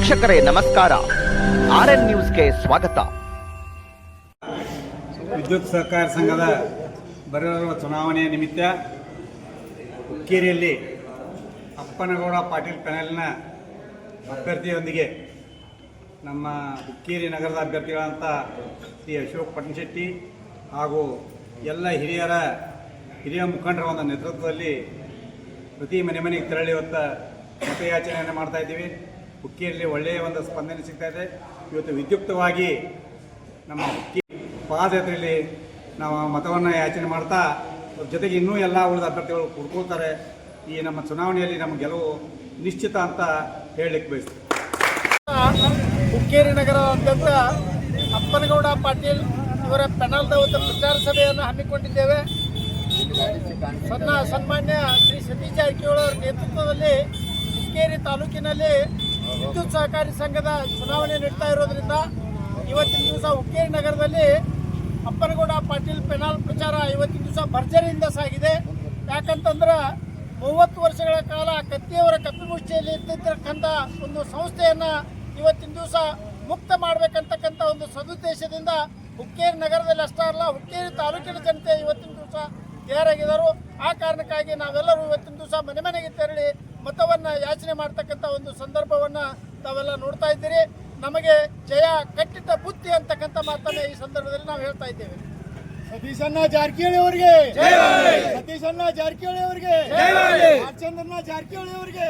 ವೀಕ್ಷಕರೇ, ನಮಸ್ಕಾರ. R N ನ್ಯೂಸ್ಗೆ ಸ್ವಾಗತ. ವಿದ್ಯುತ್ ಸಹಕಾರ ಸಂಘದ ಬರುವ ಚುನಾವಣೆಯ ನಿಮಿತ್ತ ಹುಕ್ಕೇರಿಯಲ್ಲಿ ಅಪ್ಪನಗೌಡ ಪಾಟೀಲ್ ಪ್ಯಾನೆಲ್ನ ಅಭ್ಯರ್ಥಿಯೊಂದಿಗೆ ನಮ್ಮ ಹುಕ್ಕೇರಿ ನಗರದ ಅಭ್ಯರ್ಥಿಗಳಂತ ಶ್ರೀ ಅಶೋಕ್ ಪಟ್ಟಣಶೆಟ್ಟಿ ಹಾಗೂ ಎಲ್ಲ ಹಿರಿಯರ ಹಿರಿಯ ಮುಖಂಡರ ಒಂದು ನೇತೃತ್ವದಲ್ಲಿ ಪ್ರತಿ ಮನೆ ಮನೆಗೆ ತೆರಳಿ ಇವತ್ತು ಮತಯಾಚನೆಯನ್ನು ಮಾಡ್ತಾ ಇದ್ದೀವಿ. ಹುಕ್ಕೇರಿಯಲ್ಲಿ ಒಳ್ಳೆಯ ಒಂದು ಸ್ಪಂದನೆ ಸಿಗ್ತಾ ಇದೆ. ಇವತ್ತು ವಿದ್ಯುಕ್ತವಾಗಿ ನಮ್ಮ ಹುಕ್ಕಿ ಪಾದಯಾತ್ರೆಯಲ್ಲಿ ನಾವು ಮತವನ್ನು ಯಾಚನೆ ಮಾಡ್ತಾ ಜೊತೆಗೆ ಇನ್ನೂ ಎಲ್ಲ ಉಳಿದ ಅಭ್ಯರ್ಥಿಗಳು ಕುಡ್ಕೊಳ್ತಾರೆ. ಈ ನಮ್ಮ ಚುನಾವಣೆಯಲ್ಲಿ ನಮ್ಮ ಗೆಲುವು ನಿಶ್ಚಿತ ಅಂತ ಹೇಳಲಿಕ್ಕೆ ಬಯಸ್ತೀವಿ ಹುಕ್ಕೇರಿ ನಗರದಾದ್ಯಂತ ಅಪ್ಪನಗೌಡ ಪಾಟೀಲ್ ಇವರ ಪೆನಲ್ದ ಒಂದು ಪ್ರಚಾರ ಸಭೆಯನ್ನು ಹಮ್ಮಿಕೊಂಡಿದ್ದೇವೆ. ಸನ್ನ ಸನ್ಮಾನ್ಯ ಶ್ರೀ ಸತೀಶ್ ಜಾರಕಿಹೊಳಿ ಅವರ ನೇತೃತ್ವದಲ್ಲಿ ಹುಕ್ಕೇರಿ ತಾಲೂಕಿನಲ್ಲಿ ವಿದ್ಯುತ್ ಸಹಕಾರಿ ಸಂಘದ ಚುನಾವಣೆ ನಡೀತಾ ಇರೋದ್ರಿಂದ ಇವತ್ತಿನ ದಿವಸ ಹುಕ್ಕೇರಿ ನಗರದಲ್ಲಿ ಅಪ್ಪನಗೌಡ ಪಾಟೀಲ್ ಪೆನಾಲ್ ಪ್ರಚಾರ ಇವತ್ತಿನ ದಿವಸ ಭರ್ಜರಿಯಿಂದ ಸಾಗಿದೆ. ಯಾಕಂತಂದ್ರೆ ಮೂವತ್ತು ವರ್ಷಗಳ ಕಾಲ ಕತ್ತಿಯವರ ಕಪಿಮುಷ್ಟಿಯಲ್ಲಿ ಇದ್ದಿರ್ತಕ್ಕಂಥ ಒಂದು ಸಂಸ್ಥೆಯನ್ನ ಇವತ್ತಿನ ದಿವಸ ಮುಕ್ತ ಮಾಡಬೇಕಂತಕ್ಕಂಥ ಒಂದು ಸದುದ್ದೇಶದಿಂದ ಹುಕ್ಕೇರಿ ನಗರದಲ್ಲಿ ಅಷ್ಟೇ ಅಲ್ಲ, ಹುಕ್ಕೇರಿ ತಾಲೂಕಿನ ಜನತೆ ಇವತ್ತಿನ ದಿವಸ ತಯಾರಾಗಿದ್ದರು. ಆ ಕಾರಣಕ್ಕಾಗಿ ನಾವೆಲ್ಲರೂ ಇವತ್ತಿನ ದಿವಸ ಮನೆ ಮನೆಗೆ ತೆರಳಿ ಮತವನ್ನ ಯಾಚನೆ ಮಾಡ್ತಕ್ಕಂಥ ಒಂದು ಸಂದರ್ಭವನ್ನ ತಾವೆಲ್ಲ ನೋಡ್ತಾ ಇದ್ದೀರಿ. ನಮಗೆ ಜಯ ಕಟ್ಟಿಟ್ಟ ಬುದ್ಧಿ ಅಂತಕ್ಕಂಥ ಮಾತನ್ನ ಈ ಸಂದರ್ಭದಲ್ಲಿ ನಾವು ಹೇಳ್ತಾ ಇದ್ದೇವೆ. ಸತೀಶಣ್ಣ ಜಾರಕಿಹೊಳಿ ಅವರಿಗೆ. ಸತೀಶಣ್ಣ ಜಾರಕಿಹೊಳಿ ಅವರಿಗೆ. ಜಾರಕಿಹೊಳಿ ಅವರಿಗೆ.